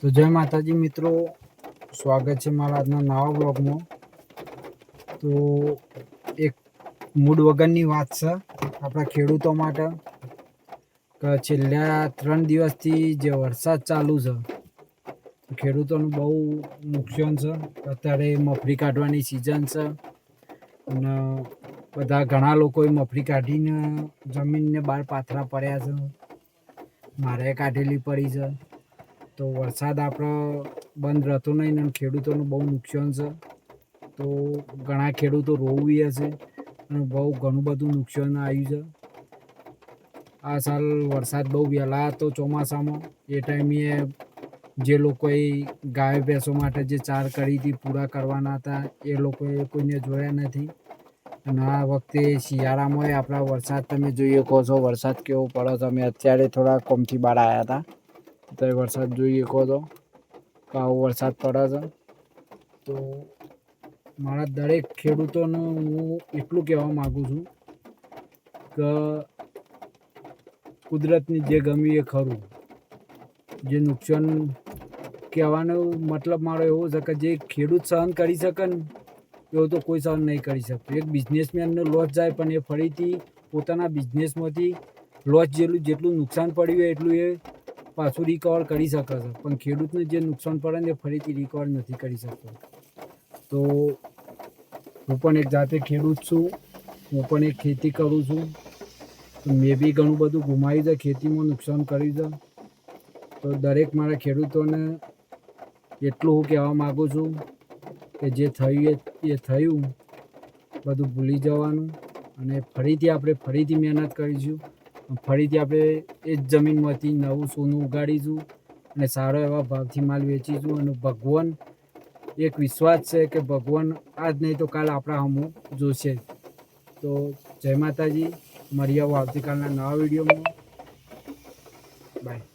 તો જય માતાજી મિત્રો, સ્વાગત છે મારા આજના નવા બ્લોગમાં તો એક મૂડ વગરની વાત છે આપણા ખેડૂતો માટે. કે છેલ્લા ત્રણ દિવસથી જે વરસાદ ચાલુ છે ખેડૂતોનું બહુ નુકસાન છે. અત્યારે મફરી કાઢવાની સિઝન છે અને બધા ઘણા લોકોએ મફરી કાઢીને જમીનને બહાર પાથરા પડ્યા છે. મારે કાઢેલી પડી છે. તો વરસાદ આપણો બંધ રહેતો નહીં અને ખેડૂતોનું બહુ નુકસાન છે. તો ઘણા ખેડૂતો રોવી હશે અને બહુ ઘણું બધું નુકસાન આવ્યું છે. આ સાલ વરસાદ બહુ વહેલા હતો ચોમાસામાં. એ ટાઈમે જે લોકોએ ગાય ભેંસો માટે જે ચાર કરી હતી પૂરા કરવાના હતા, એ લોકોએ કોઈને જોયા નથી. અને આ વખતે શિયાળામાં આપણા વરસાદ તમે જોઈએ કહો છો, વરસાદ કેવો પડે તમે અત્યારે થોડા કોમથી બહાર આવ્યા હતા. તો વરસાદ જોઈએ કહો તો આવો વરસાદ પડે છે. તો મારા દરેક ખેડૂતોને હું એટલું કહેવા માગું છું કે કુદરતની જે ગમી એ ખરું. જે નુકસાન કહેવાનો મતલબ મારો એવો છે કે જે ખેડૂત સહન કરી શકે ને, એવો તો કોઈ સહન નહીં કરી શકતો. એક બિઝનેસમેનનો લોસ જાય પણ એ ફરીથી પોતાના બિઝનેસમાંથી લોસ જેટલું જેટલું નુકસાન પડ્યું હોય એટલું એ પાછું રિકવર કરી શકે પણ ખેડૂતને જે નુકસાન પડે ને ફરીથી રિકવર નથી કરી શકતો. તો હું પણ એક જાતે ખેડૂત છું. હું પણ એક ખેતી કરું છું. મેં બી ઘણું બધું ગુમાવ્યું છે. ખેતીમાં નુકસાન કર્યું છે. તો દરેક મારા ખેડૂતોને એટલું હું કહેવા માગું છું કે જે થયું એ એ થયું, બધું ભૂલી જવાનું અને ફરીથી આપણે ફરીથી મહેનત કરીશું. ફરીથી આપણે એ જ જમીનમાંથી નવું સોનું ઉગાડીશું અને સારો એવા ભાવથી માલ વેચીશું અને ભગવાન, એક વિશ્વાસ છે કે ભગવાન આજ નહીં તો કાલ આપણા હમું જોશે. તો જય માતાજી મળી આવો આવતીકાલના નવા વિડીયોમાં. બાય